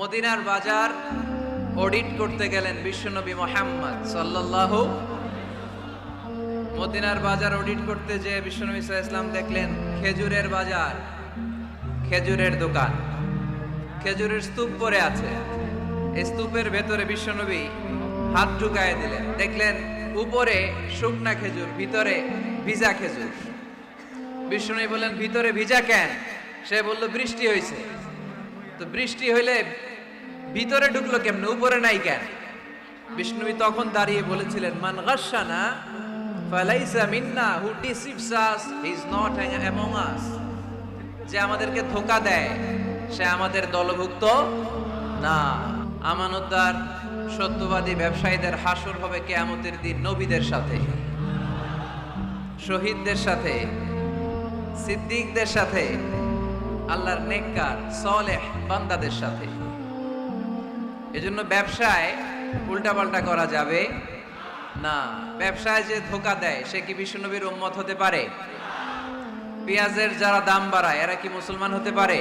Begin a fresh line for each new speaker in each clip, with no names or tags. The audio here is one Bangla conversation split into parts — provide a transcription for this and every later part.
মদিনার বাজার অডিট করতে গেলেন বিশ্বনবী মোহাম্মদ সাল্লাল্লাহু মদিনার বাজার অডিট করতে যে বিশ্বনবী ইসলাম দেখলেন খেজুরের বাজার, খেজুরের দোকান। খেজুরের স্তূপ পরে আছে। এই স্তূপের ভেতরে বিশ্বনবী হাত ঢুকায় দিলেন। দেখলেন উপরে শুকনা খেজুর, ভিতরে ভিজা খেজুর। বিষ্ণু বললেন, ভিতরে ভিজা কেন? সে বলল, বৃষ্টি হয়েছে তো বৃষ্টি হইলে ভিতরে ঢুকলো কেমনে? উপরে নাই কেন? বিষ্ণুবী তখন দাঁড়িয়ে বলেছিলেন, মান গাসানা ফালাইসা মিন্না, who deceives us is not among us. যে আমাদেরকে ধোকা দেয়, সে আমাদের দলভুক্ত না। আমানতদার, সত্যবাদী ব্যবসায়ীদের হাসর হবে কেয়ামতের দিন নবীদের সাথে, শহীদদের সাথে, সিদ্দিকদের সাথে আল্লাহর নেককার, সলেহ বান্দাদের সাথে। এজন্য ব্যবসায় উল্টাপাল্টা করা যাবে না। ব্যবসায় যে ধোকা দেয়, সে কি বিশ্বনবীর উম্মত হতে পারে? পেঁয়াজের যারা দাম বাড়ায়, এরা কি মুসলমান হতে পারে?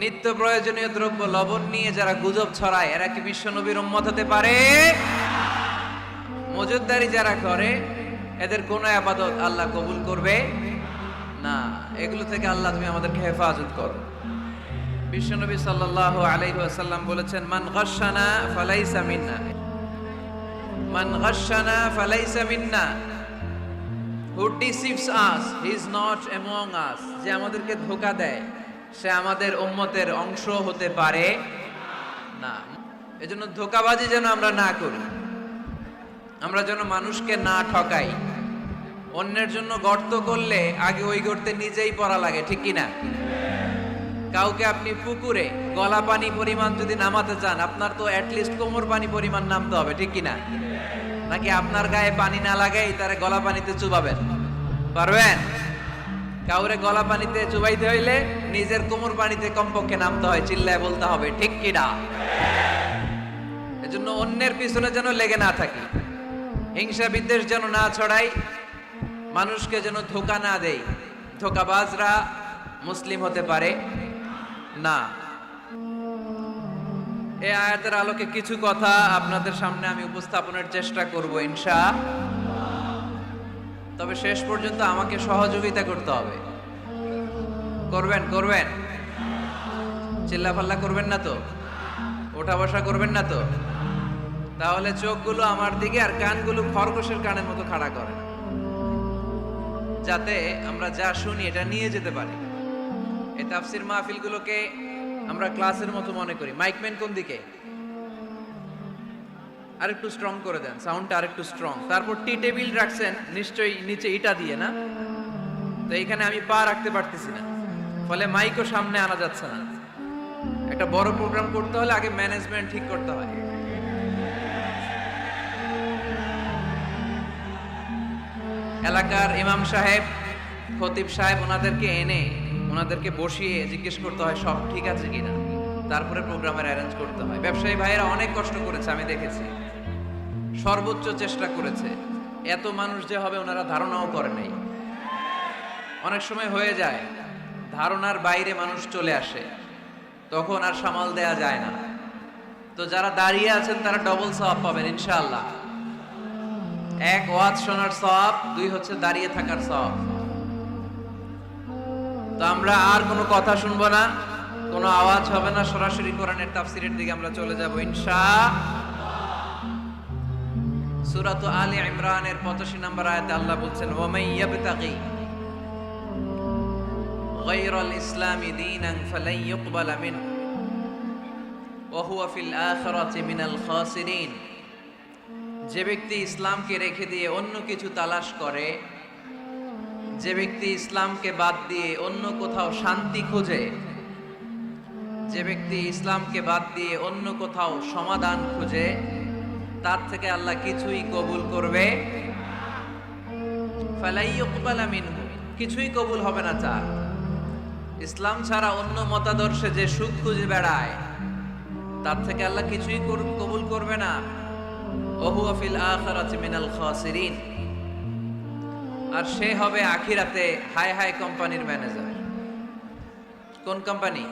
নিত্য প্রয়োজনীয় দ্রব্য, লবণ নিয়ে যারা গুজব ছড়ায়, এরা কি বিশ্বনবীর উম্মত হতে পারে? মজুদদারি যারা করে, এদের কোনো আবাদত আল্লাহ কবুল করবে না। এগুলো থেকে আল্লাহ তুমি আমাদেরকে হেফাজত করো। বিশ্বনবী সাল্লাল্লাহু আলাইহি ওয়াসাল্লাম বলেছেন, মান গাশশানা ফালাইসা মিন্না। মান গাশশানা ফালাইসা মিন্না। Who deceives us he is not among us যে আমাদেরকে ধোকা দেয়, সে আমাদের উম্মতের অংশ হতে পারে না। এজন্য ধোকাবাজি যেন আমরা না করি, আমরা যেন মানুষকে না ঠকাই। অন্যের জন্য গর্ত করলে আগে ওই গর্তে নিজেই পড়া লাগে, ঠিক কিনা কাউকে আপনি পুকুরে গলা পানি পরিমাণ যদি নামাতে চান, আপনার তো অ্যাটলিস্ট কোমর পানি পরিমাণ নামতে হবে, ঠিক কিনা নাকি আপনার গায়ে পানি না লাগাই তারে গলা পানিতে চুবাবেন? পারবেন? কাউরে গলা পানিতে চুবাইতে হইলে নিজের কোমর পানিতে কমপক্ষে নামতে হয়, চিল্লায় বলতে হবে, ঠিক কিনা এজন্য অন্যের পিছনে যেন লেগে না থাকি। হিংসা বিদ্বেষ যেন না ছড়াই মানুষকে যেন ধোকা না দেয়। ধোকাবাজরা মুসলিম হতে পারে? না। এই আয়াতের আলোকে কিছু কথা আপনাদের সামনে আমি উপস্থাপনের চেষ্টা করব ইনশা। তবে শেষ পর্যন্ত আমাকে সহযোগিতা করতে হবে। করবেন করবেন। চিল্লাফাল্লা করবেন না তো? ওঠা বসা করবেন না তো? তাহলে চোখগুলো আমার দিকে আর কানগুলো খরগোশের কানের মতো খাড়া করেন। যাতে আমরা যা শুনি এটা নিয়ে যেতে পারি। এই তাফসির মাহফিলগুলোকে আমরা ক্লাসের মতো মনে করি। মাইকম্যান কোন দিকে? আরেকটু স্ট্রং করে দেন। সাউন্ডটা আরেকটু স্ট্রং তারপর টি টেবিল রাখছেন, নিশ্চয়ই নিচে ইটা দিয়ে, না? তো এইখানে আমি পা রাখতে পারতেছি না। ফলে মাইকও সামনে আনা যাচ্ছে না। একটা বড় প্রোগ্রাম করতে হলে আগে ম্যানেজমেন্ট ঠিক করতে হয়। এলাকার ইমাম সাহেব, খতিব সাহেব ওনাদেরকে এনে, ওনাদেরকে বসিয়ে জিজ্ঞেস করতে হয়, সব ঠিক আছে কিনা? তারপরে প্রোগ্রামের অ্যারেঞ্জ করতে হয়। ব্যবসায়ী ভাইয়েরা অনেক কষ্ট করেছে, আমি দেখেছি। সর্বোচ্চ চেষ্টা করেছে। এত মানুষ যে হবে ওনারা ধারণাও করে নাই। অনেক সময় হয়ে যায়, ধারণার বাইরে মানুষ চলে আসে। তখন আর সামাল দেয়া যায় না। তো যারা দাঁড়িয়ে আছেন, তারা ডবল সওয়াব পাবেন, ইনশাআল্লাহ। এক ওয়াজ শোনার সওয়াব দুই হচ্ছে দাঁড়িয়ে থাকার সওয়াব তো আমরা আর কোনো কথা শুনবো না কোনো আওয়াজ হবে না সরাসরি কোরআনের তাফসিরের দিকে আমরা চলে যাব ইনশা সূরাত আলী ইমরানের 85 নম্বর আয়াতে আল্লাহ বলছেন ওয়ামাই ইয়াবতাগি غير الإسلام دينا فلن يقبل منه وهو في الآخرة من الخاسرين যে ব্যক্তি ইসলামকে রেখে দিয়ে অন্য কিছু তালাশ করে, যে ব্যক্তি ইসলামকে বাদ দিয়ে অন্য কোথাও শান্তি খোঁজে, যে ব্যক্তি ইসলামকে বাদ দিয়ে অন্য কোথাও সমাধান খুঁজে, তার থেকে আল্লাহ কিছুই কবুল করবে? কিছুই কবুল হবে না তার। ইসলাম ছাড়া অন্য মতাদর্শে যে সুখ খুঁজে বেড়ায়, তার থেকে আল্লাহ কিছুই কবুল করবে না। ওহু আফিল আখিরাতি মিনাল খাসিরিন। আর সে হবে আখিরাতে হাই হাই কোম্পানির ম্যানেজার। কোন কোম্পানি?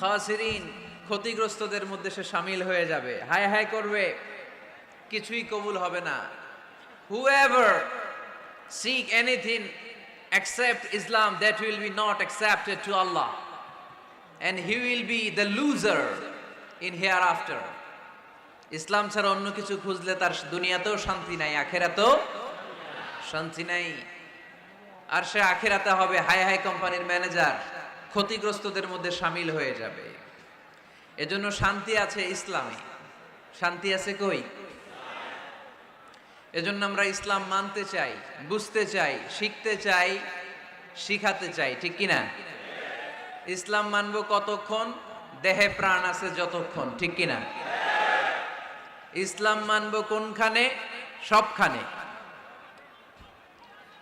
খাসিরিন, ক্ষতিগ্রস্তদের মধ্যে সে সামিল হয়ে যাবে। হাই হাই করবে, কিছুই কবুল হবে না। Whoever seek anything accept Islam, that will be not accepted to Allah, and he will be the loser in hereafter. ইসলাম ছাড়া অন্য কিছু খুঁজলে তার দুনিয়াতেও শান্তি নাই, আখেরাতেও শান্তি নাই। আর সে আখেরাতে হবে হাই হাই কোম্পানির ম্যানেজার, ক্ষতিগ্রস্তদের মধ্যে সামিল হয়ে যাবে। এজন্য শান্তি আছে ইসলামে। শান্তি আছে কই? এজন্য আমরা ইসলাম মানতে চাই, বুঝতে চাই, শিখতে চাই, শিখাতে চাই, ঠিক কিনা ইসলাম মানবো কতক্ষণ? দেহে প্রাণ আছে যতক্ষণ, ঠিক কিনা ইসলাম মানবো কোনখানে? সবখানে।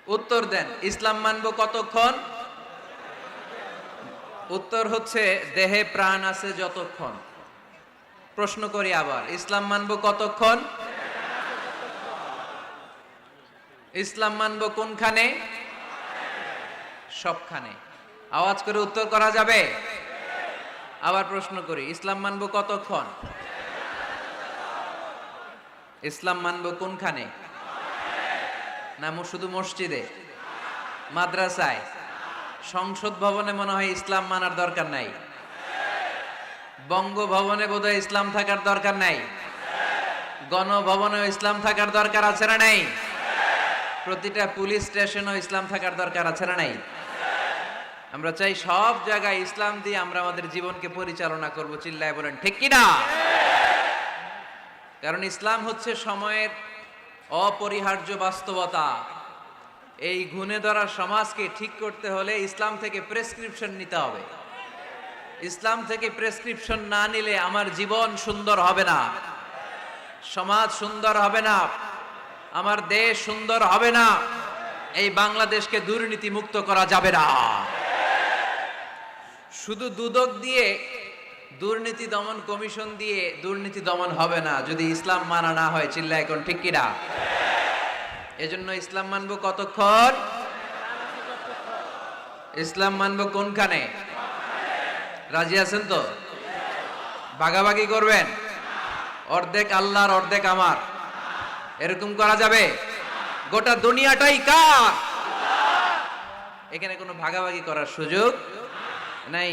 উত্তর দেন, ইসলাম মানব কতক্ষণ? উত্তর হচ্ছে, দেহে প্রাণ আছে যতক্ষণ। প্রশ্ন করি আবার, ইসলাম মানবো কতক্ষণ? ইসলাম মানবো কোনখানে? সবখানে। আওয়াজ করে উত্তর করা যাবে? আবার প্রশ্ন করি, ইসলাম মানব কতক্ষণ? ইসলাম মানবো কোনখানে? না শুধু মসজিদে। মাদ্রাসায়। সংসদ ভবনে মনে হয় ইসলাম মানার দরকার নাই। বঙ্গভবনে বোধহয় ইসলাম থাকার দরকার নাই। গণভবনেও ইসলাম থাকার দরকার আছে না নাই? প্রতিটা পুলিশ স্টেশনও ইসলাম থাকার দরকার আছে না নাই? আমরা চাই সব জায়গায় ইসলাম দিয়ে আমরা আমাদের জীবনকে পরিচালনা করব, চিল্লায় বলেন, ঠিক কি না কারণ ইসলাম হচ্ছে সময়ের অপরিহার্য বাস্তবতা। এই গুণে ধরা সমাজকে ঠিক করতে হলে ইসলাম থেকে প্রেসক্রিপশন নিতে হবে। ইসলাম থেকে প্রেসক্রিপশন না নিলে আমার জীবন সুন্দর হবে না। সমাজ সুন্দর হবে না। আমার দেশ সুন্দর হবে না। এই বাংলাদেশকে দুর্নীতি মুক্ত করা যাবে না। শুধু দুদক দিয়ে দুর্নীতি দমন কমিশন দিয়ে দুর্নীতি দমন হবে না, যদি ইসলাম মানা না হয় চিল্লা এখন ঠিক কিনা? এজন্য ইসলাম মানব কতক্ষণ? ইসলাম মানব কোনখানে? রাজি আছেন তো? ভাগাভাগি করবেন? অর্ধেক আল্লাহর, অর্ধেক আমার। এরকম করা যাবে? গোটা দুনিয়াটাই কার? এখানে কোনো ভাগাভাগি করার সুযোগ নাই।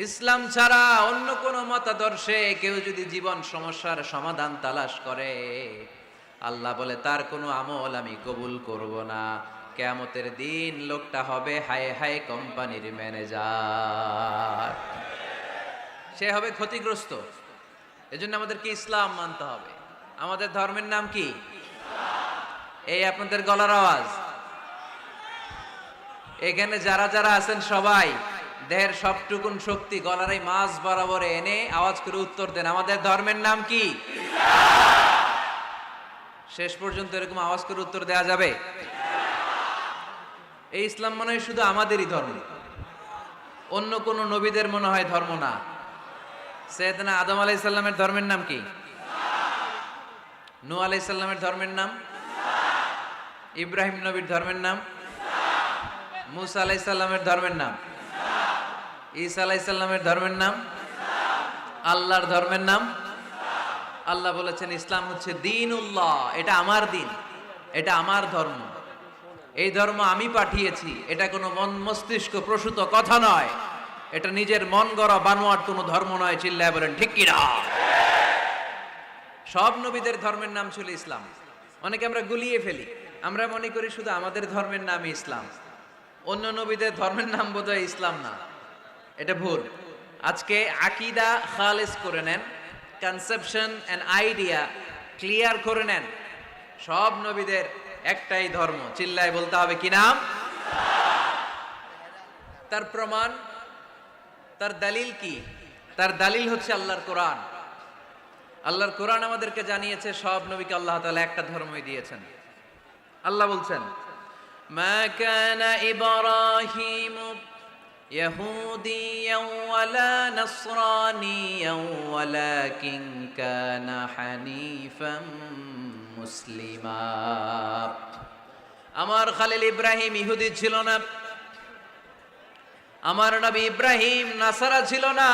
ইসলাম ছাড়া অন্য কোন মতাদর্শে কেউ যদি জীবন সমস্যার সমাধান তালাশ করে, আল্লাহ বলে, তার কোনো আমল আমি কবুল করব না। কেয়ামতের দিন লোকটা হবে হায় হায় কোম্পানির ম্যানেজার। সে হবে ক্ষতিগ্রস্ত। এজন্য আমাদেরকে ইসলাম মানতে হবে। আমাদের ধর্মের নাম কি? এই আপনাদের গলার আওয়াজ। এখানে যারা যারা আছেন সবাই দেহের সবটুকুন শক্তি গলার এই মাছ বরাবর এনে আওয়াজ করে উত্তর দেন। আমাদের ধর্মের নাম কি? শেষ পর্যন্ত এরকম আওয়াজ করে উত্তর দেয়া যাবে? এই ইসলাম মনে হয় শুধু আমাদেরই ধর্ম। অন্য কোন নবীদের মনে হয় ধর্ম না। সৈয়দনা আদম আলাইসাল্লামের ধর্মের নাম কি? নু আলাইসাল্লামের ধর্মের নাম? ইব্রাহিম নবীর ধর্মের নাম? মুসা আলাইসাল্লামের ধর্মের নাম? ঈসা আলাইসাল্লামের ধর্মের নাম? আল্লাহর ধর্মের নাম? আল্লাহ বলেছেন, ইসলাম হচ্ছে দিন উল্লাহ এটা আমার দিন, এটা আমার ধর্ম। এই ধর্ম আমি পাঠিয়েছি, এটা কোনো মন মস্তিষ্ক প্রসূত কথা নয়। এটা নিজের মন গড়া বানোয়ার কোনো ধর্ম নয়, চিল্লায় বলেন, ঠিক কিনা? সব নবীদের ধর্মের নাম ছিল ইসলাম। অনেকে আমরা গুলিয়ে ফেলি। আমরা মনে করি শুধু আমাদের ধর্মের নামই ইসলাম। অন্য নবীদের ধর্মের নাম বোধহয় ইসলাম না। এটা ভুল। আজকে আকিদা খালেস করে নেন কনসেপশন অ্যান্ড আইডিয়া ক্লিয়ার করে নেন। সব নবীদের একটাই ধর্ম, চিল্লায় বলতে হবে কি নাম? তার প্রমাণ, তার দলিল কি? তার দলিল হচ্ছে আল্লাহর কোরআন। আল্লাহর কোরআন আমাদেরকে জানিয়েছে, সব নবীকে আল্লাহ তাআলা একটা ধর্মই দিয়েছেন। আল্লাহ বলছেন, মা কানা ইব্রাহিম يهوديا ولا نصرانيا ولكن كان حنيفا مسلما আমার খালিল ইব্রাহিম ইহুদি ছিল না আমার নবী ইব্রাহিম নাসারা ছিল না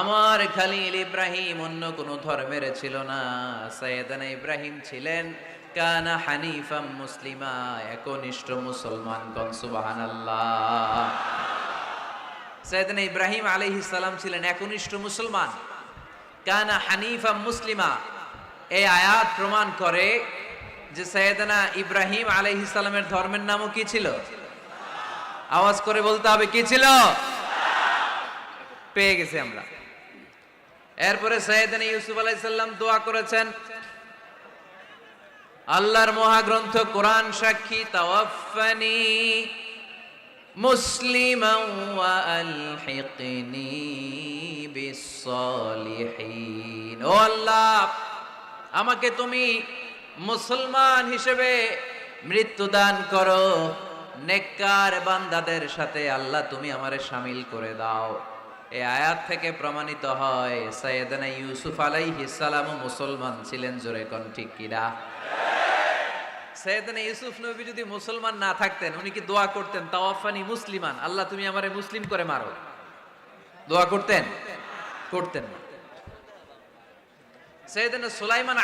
আমার খালিল ইব্রাহিম অন্য কোন ধর্মের ছিল না সৈয়দানা ইব্রাহিম ছিলেন কানা হানিফাম মুসলিমা, একনিষ্ঠ মুসলমান গণ সুবহানাল্লাহ। সৈয়দানা ইব্রাহিম আলাইহিস সালাম ছিলেন একনিষ্ঠ মুসলমান। কানা হানিফাম মুসলিমা এই আয়াত প্রমাণ করে যে সৈয়দানা ইব্রাহিম আলাইহিস সালামের ধর্মের নামও কি ছিল? আওয়াজ করে বলতে হবে, কি ছিল? পেয়ে গেছি আমরা। এরপরে সৈয়দানা ইউসুফ আলাইহিস সালাম দোয়া করেছেন আল্লাহর মহাগ্রন্থ কোরআন সাক্ষী তাওয়াফানি মুসলিমান ওয়া আলহিকনি বিসসালিহিন। ও আল্লাহ, আমাকে তুমি মুসলমান হিসেবে মৃত্যু দান করো। নেককার বান্দাদের সাথে আল্লাহ তুমি আমারে শামিল করে দাও। এই আয়াত থেকে প্রমাণিত হয় সৈয়দনা ইউসুফ আলাইহিস সালাম মুসলমান ছিলেন জোরে কোন ঠিক কিনা সৈয়দনা ইউসুফ নবী যদি মুসলমান না থাকতেন, উনি কি দোয়া করতেন? মুসলিমান। আল্লাহ, তুমি আমারে মুসলিম করে মারো। দোয়া করতেন? করতেন না। সুলাইমান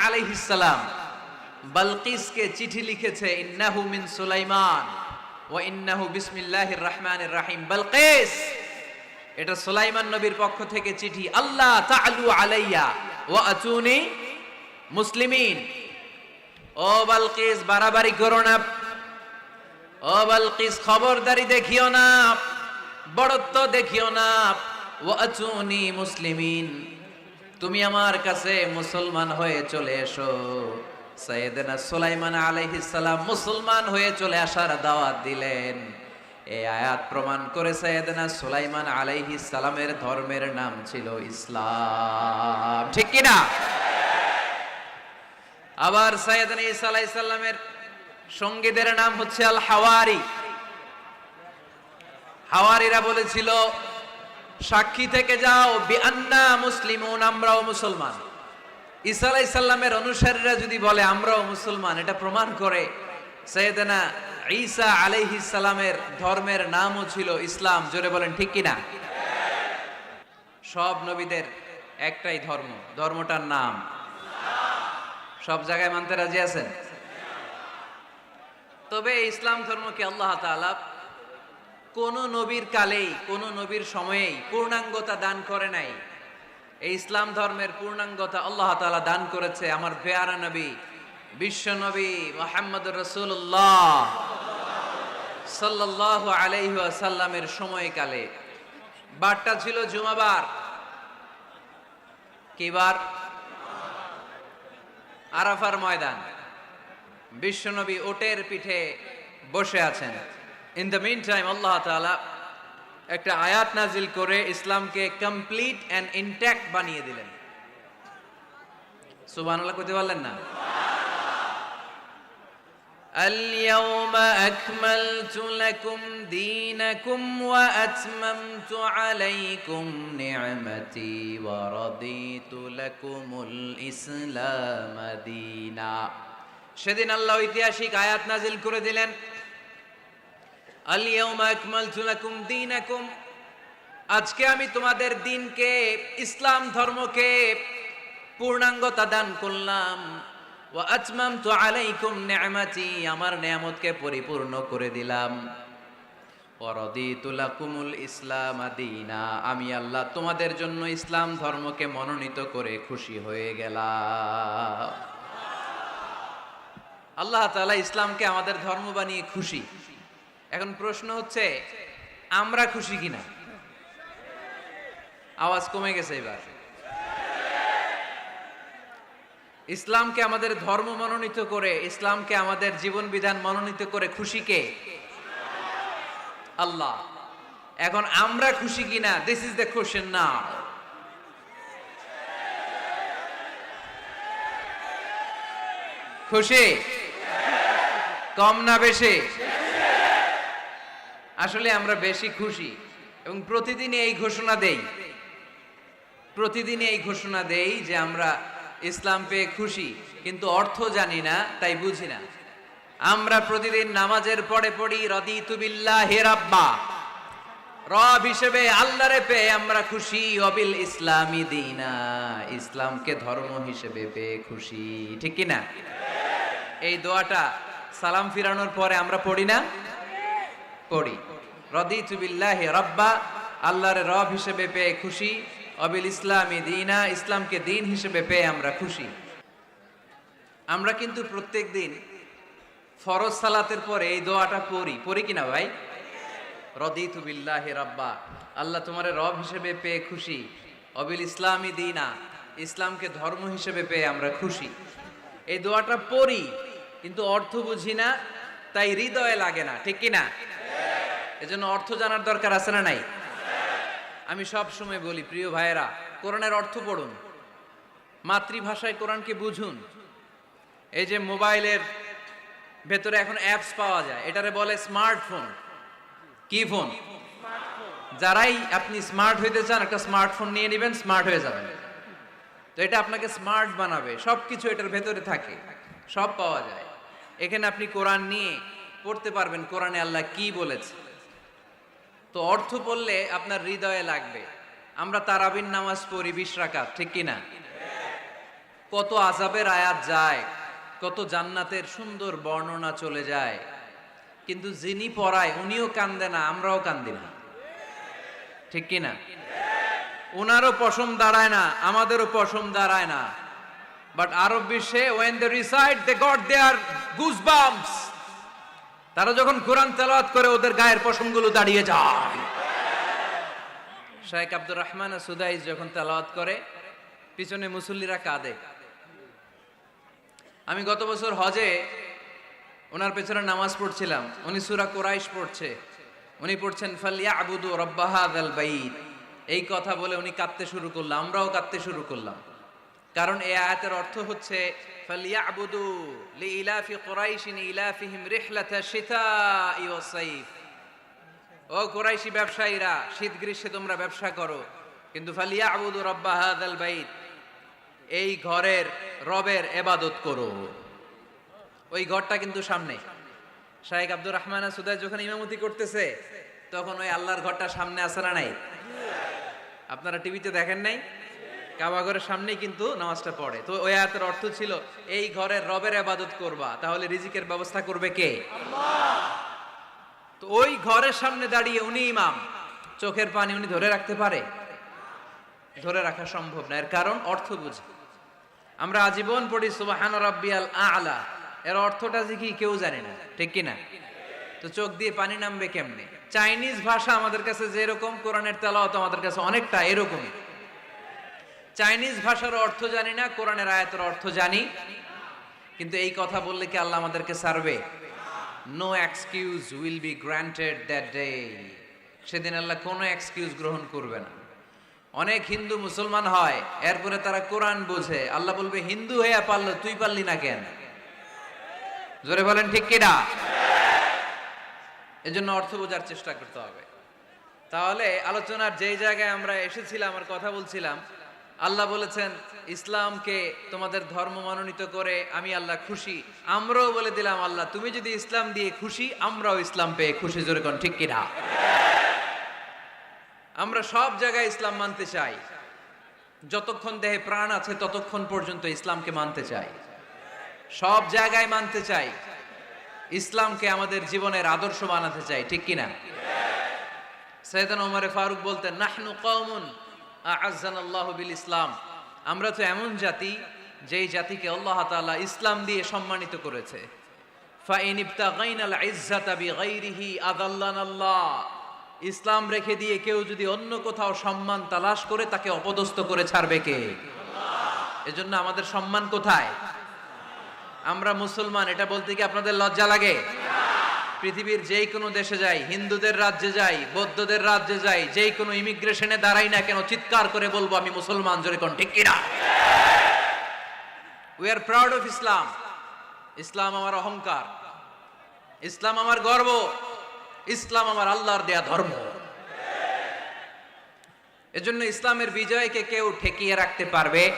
বালকিসকে চিঠি লিখেছে, ইন্নাহু মিন সুলাইমান ওয়া ইন্নাহু বিসমিল্লাহির রহিম। বালকিস! এটা সুলাইমান নবীর পক্ষ থেকে চিঠি। আল্লাহ তাআলু আলাইয়া ওয়া আতুনি মুসলিমিন। ও বালকিস, বাড়াবাড়ি করো না। ও বালকিস, খবরদারি দেখিও না। বড়ত্ব দেখিও না। ওয়া আতুনি মুসলিমিন। তুমি আমার কাছে মুসলমান হয়ে চলে এসো। সৈয়দনা সুলাইমান আলাইহিস সালাম মুসলমান হয়ে চলে আসার দাওয়াত দিলেন। এই আয়াত প্রমাণ করে সৈয়দনা সুলাইমান আলাইহিস সালামের ধর্মের নাম ছিল ইসলাম। ঠিক কি না আবার সৈয়দনা ঈসা আলাইহিস সঙ্গীদের নাম হচ্ছে আল হাওয়ারি হাওয়ারিরা বলেছিল, সাক্ষী থেকে যাও, বিআন্না মুসলিমুন, আমরাও মুসলমান। ঈসা আলাইহিস অনুসারীরা যদি বলে, আমরাও মুসলমান, এটা প্রমাণ করে সৈয়দনা ঈসা আলাইহিস সালামের ধর্মের নামও ছিল ইসলাম। জোরে বলেন, ঠিক কিনা? সব নবীদের একটাই ধর্ম, ধর্মটার নাম। সব জায়গায় মানতে রাজি আছেন? তবে ইসলাম ধর্মকে আল্লাহ তাআলা কোন নবীর কালেই, কোন নবীর সময়েই পূর্ণাঙ্গতা দান করে নাই? এই ইসলাম ধর্মের পূর্ণাঙ্গতা আল্লাহ তাআলা দান করেছে আমার পেয়ারা নবী, বিশ্ব নবী মোহাম্মদ রসুল্লাহ সাল্লাহ আলাইহি আসাল্লামের সময়কালে। বারটা ছিল জুমাবার। কিবার আরাফার ময়দান। বিশ্বনবী ওটের পিঠে বসে আছেন। ইন দ্য মিন টাইম আল্লাহ তালা একটা আয়াত নাজিল করে ইসলামকে কমপ্লিট অ্যান্ড ইনট্যাক্ট বানিয়ে দিলেন। সুবান করতে পারলেন না? اليوم أكملت لكم دينكم وأتممت عليكم نعمتي ورضيت لكم الإسلام دينا সেদিন আল্লাহ ঐতিহাসিক আয়াত নাজিল করে দিলেন আলিয়াউমা আকমালতু লাকুম দীনাকুম আজকে আমি তোমাদের দিনকে ইসলাম ধর্মকে পূর্ণাঙ্গতা দান করলাম ওয়া আতমামতু আলাইকুম নি'মাতি, আমার নিয়ামতকে পরিপূর্ণ করে দিলাম। ওয়ারাদিতু লাকুমুল ইসলাম দীনা, আমি আল্লাহ তোমাদের জন্য ইসলাম ধর্মকে মনোনীত করে খুশি হয়ে গেলাম। আল্লাহ তাআলা ইসলামকে আমাদের ধর্ম বানিয়ে খুশি। এখন প্রশ্ন হচ্ছে, আমরা খুশি কিনা? আওয়াজ কমে গেছে এবার। ইসলামকে আমাদের ধর্ম মনোনীত করে, ইসলামকে আমাদের জীবন বিধান মনোনীত করে খুশি কে? আল্লাহ। এখন আমরা খুশি কিনা? দিস ইজ দ্য কোশ্চেন না খুশি? কম না বেশি? আসলে আমরা বেশি খুশি এবং প্রতিদিনই এই ঘোষণা দেই। প্রতিদিনই এই ঘোষণা দেই যে আমরা ইসলাম পেয়ে খুশি, কিন্তু অর্থ জানি না, তাই বুঝি না। আমরা প্রতিদিন নামাজের পরে পড়ি রদি বিল্লাহি রাব্বা। রব হিসেবে আল্লাহরে পেয়ে আমরা খুশি, অবিল ইসলামী দিনা। ইসলামকে ধর্ম হিসেবে পেয়ে খুশি, ঠিক কি না এই দোয়াটা সালাম ফিরানোর পরে আমরা পড়ি না? পড়ি। রদিতু বিল্লাহি রাব্বা, আল্লাহর রব হিসেবে পেয়ে খুশি অবিল ইসলামী দিনা, ইসলামকে দিন হিসেবে পেয়ে আমরা খুশি। আমরা কিন্তু প্রত্যেক দিন ফরজ সালাতের পরে এই দোয়াটা পড়ি। পড়ি কিনা ভাই? রদিতু বিল্লাহি রাব্বা। আল্লাহ তোমার রব হিসেবে পেয়ে খুশি। অবিল ইসলামী দিনা, ইসলামকে ধর্ম হিসেবে পেয়ে আমরা খুশি। এই দোয়াটা পড়ি, কিন্তু অর্থ বুঝি না, তাই হৃদয়ে লাগে না, ঠিক কি না এজন্য অর্থ জানার দরকার আছে না নাই? আমি সব সময় বলি, প্রিয় ভাইয়েরা, কোরআনের অর্থ পড়ুন। মাতৃভাষায় কোরআনকে বুঝুন। এই যে মোবাইলের ভেতরে এখন অ্যাপস পাওয়া যায়, এটারে বলে স্মার্টফোন কি ফোন যারাই আপনি স্মার্ট হইতে চান, একটা স্মার্টফোন নিয়ে নেবেন স্মার্ট হয়ে যাবেন। তো এটা আপনাকে স্মার্ট বানাবে সব কিছু এটার ভেতরে থাকে, সব পাওয়া যায়। এখানে আপনি কোরআন নিয়ে পড়তে পারবেন, কোরআনে আল্লাহ কি বলেছে। তো অর্থ পড়লে আপনার হৃদয়ে লাগবে। আমরা তারাবিন নামাজ পড়ি বিশ রাকাত, ঠিক কিনা কত আজাবের আয়াত যায়, কত জান্নাতের সুন্দর বর্ণনা চলে যায়। কিন্তু যিনি পড়ায় উনিও কান্দে না, আমরাও কান্দি না। ঠিক কিনা ওনারও পশম দাঁড়ায় না, আমাদেরও পশম দাঁড়ায় না। বাট আরব বিশ্বে when they reside they got their goose bumps তারা যখন কোরআন তেলাওয়াত করে, ওদের গায়ের পশমগুলো দাঁড়িয়ে যায়। শেখ আব্দুর রহমান সুদাইস যখন তেলাওয়াত করে, পিছনে মুসল্লিরা কাঁদে। আমি গত বছর হজে ওনার পেছনে নামাজ পড়ছিলাম। উনি সুরা কোরাইশ পড়ছে। উনি পড়ছেন ফালিয়া আবুদু রব্বাহাদ বাইত। এই কথা বলে উনি কাঁদতে শুরু করলাম আমরাও কাঁদতে শুরু করলাম। কারণ এই আয়াতের অর্থ হচ্ছে ফালিয়া আবুদু লি ইলাফি কোরাইশিন ইলাফিহিম রিহলাতা শিতাই ওয়াস সাইফ। ও কোরাইশি ব্যবসায়ীরা, শীত গ্রীষ্মে তোমরা ব্যবসা করো, কিন্তু ফালিয়া আবুদু রব্বাহাদ আল বাইত। এই ঘরের রবের এবাদত করো। ওই ঘরটা কিন্তু সামনে। শাহেক আব্দুর রহমান সুদাই যখন ইমামতি করতেছে, তখন ওই আল্লাহর ঘরটা সামনে আসে না নাই? আপনারা টিভিতে দেখেন নাই? কাবা ঘরের সামনেই কিন্তু নামাজটা পড়ে। তো ওই আয়াতের অর্থ ছিল, এই ঘরের রবের আবাদত করবা, তাহলে রিজিকের ব্যবস্থা করবে কে? তো ওই ঘরের সামনে দাঁড়িয়ে উনি ইমাম। চোখের পানি উনি ধরে রাখতে পারে? ধরে রাখা সম্ভব না। এর কারণ অর্থ বুঝে। আমরা আজীবন পড়ি, সুবাহান রাব্বিয়াল আলা এর অর্থটা যে কি কেউ জানে না। ঠিক কি না? তো চোখ দিয়ে পানি নামবে কেমনে? চাইনিজ ভাষা আমাদের কাছে যেরকম, কোরআনের তেলাওয়াত আমাদের কাছে অনেকটা এরকমই। চাইনিজ ভাষার অর্থ জানি না, কোরআনের আয়াতের অর্থ জানি। কিন্তু এই কথা বললে কি আল্লাহ আমাদেরকে সারবে no excuse will be granted that day সেদিন আল্লাহ কোনো এক্সকিউজ গ্রহণ করবে না। অনেক হিন্দু মুসলমান হয়, এরপরে তারা কোরআন বোঝে। আল্লাহ বলবে, হিন্দু হয়ে পারল তুই পারলি না কেন? জোরে বলেন, ঠিক কিনা এজন্য অর্থ বোঝার চেষ্টা করতে হবে। তাহলে আলোচনার যেই জায়গায় আমরা এসেছিলাম আর কথা বলছিলাম আল্লাহ বলেছেন, ইসলামকে তোমাদের ধর্ম মনোনীত করে আমি আল্লাহ খুশি। আমরাও বলে দিলাম, আল্লাহ, তুমি যদি ইসলাম দিয়ে খুশি, আমরাও ইসলাম পেয়ে খুশি। জোরে কোন ঠিক কিনা? আমরা সব জায়গায় ইসলাম মানতে চাই। যতক্ষণ দেহে প্রাণ আছে, ততক্ষণ পর্যন্ত ইসলামকে মানতে চাই। সব জায়গায় মানতে চাই। ইসলামকে আমাদের জীবনের আদর্শ বানাতে চাই, ঠিক কিনা? সৈয়দান ওমরে ফারুক বলতেন, নাহনু কওমুন বিল ইসলাম আমরা তো এমন জাতি, যেই জাতিকে আল্লাহ তাআলা ইসলাম দিয়ে সম্মানিত করেছে। ইসলাম রেখে দিয়ে কেউ যদি অন্য কোথাও সম্মান তালাশ করে, তাকে অপদস্থ করে ছাড়বে কে? এজন্য আমাদের সম্মান কোথায়? আমরা মুসলমান, এটা বলতে কি আপনাদের লজ্জা লাগে? পৃথিবীর যেই কোনো দেশে যাই, হিন্দুদের রাজ্যে যাই, বৌদ্ধদের রাজ্যে যাই যেই কোনো ইমিগ্রেশনে দাঁড়াই না কেন চিৎকার করে বলব আমি মুসলমান, জোরে কোন ঠিক কিনা? We are proud of Islam ইসলাম আমার অহংকার। ইসলাম আমার গর্ব। ইসলাম আমার আল্লাহর দেয়া ধর্ম। এজন্য ইসলামের বিজয়কে কেউ ঠেকিয়ে রাখতে পারবে?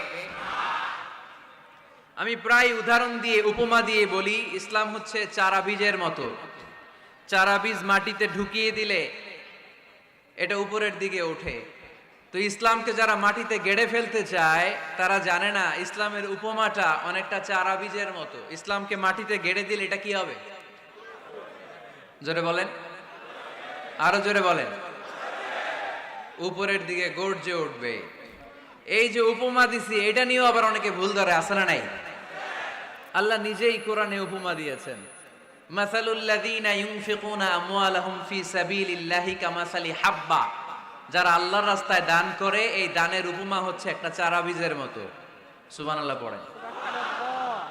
আমি প্রায় উদাহরণ দিয়ে, উপমা দিয়ে বলি, ইসলাম হচ্ছে চারা বীজের মতো। চারা বীজ মাটিতে ঢুকিয়ে দিলে এটা উপরের দিকে ওঠে। তো ইসলামকে যারা মাটিতে গেড়ে ফেলতে চায়, তারা জানে না ইসলামের উপমাটা অনেকটা চারা বীজের মতো। ইসলামকে মাটিতে গেড়ে দিলে এটা কি হবে? জোরে বলেন। আরও জোরে বলেন। উপরের দিকে গর্জে উঠবে। এই যে উপমা দিছি, এটা নিয়েও আবার অনেকে ভুল ধরে আসে নাই? আল্লাহ নিজেই কোরআনে উপমা দিয়েছেন। মাসালুল্লাযীনা ইউনফিকুনা আমওয়ালাহুম ফি সাবিলিল্লাহি কামাসালি হাব্বা। যারা আল্লাহর রাস্তায় দান করে, এই দানের উপমা হচ্ছে একটা চারা বীজের মতো। সুবহানাল্লাহ পড়েন।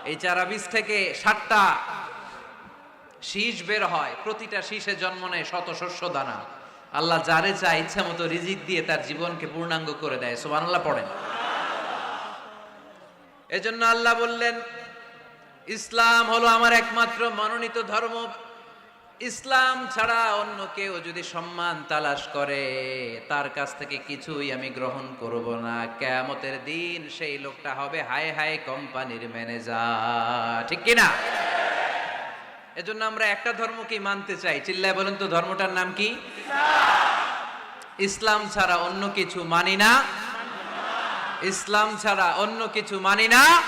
এই চারা বীজ থেকে সাতটা শীষ বের হয়, প্রতিটা শীষে জন্ম নেয় শত শস্য দানা। আল্লাহ যারে চায় ইচ্ছা মতো রিজিক দিয়ে তার জীবনকে পূর্ণাঙ্গ করে দেয়। সুবহানাল্লাহ পড়েন। এজন্য আল্লাহ বললেন ইসলাম হলো আমার একমাত্র মনোনীত ধর্ম। ইসলাম ছাড়া অন্য কেউ যদি সম্মান তালাশ করে, তার কাছ থেকে কিছুই আমি গ্রহণ করব না। কেয়ামতের দিন সেই লোকটা হবে হায় হায় কোম্পানির ম্যানেজার। ঠিক কিনা এজন্য আমরা একটা ধর্মকেই মানতে চাই। চিল্লায় বলেন তো, ধর্মটার নাম কি? ইসলাম ছাড়া অন্য কিছু মানি না। ইসলাম ছাড়া অন্য কিছু মানি না।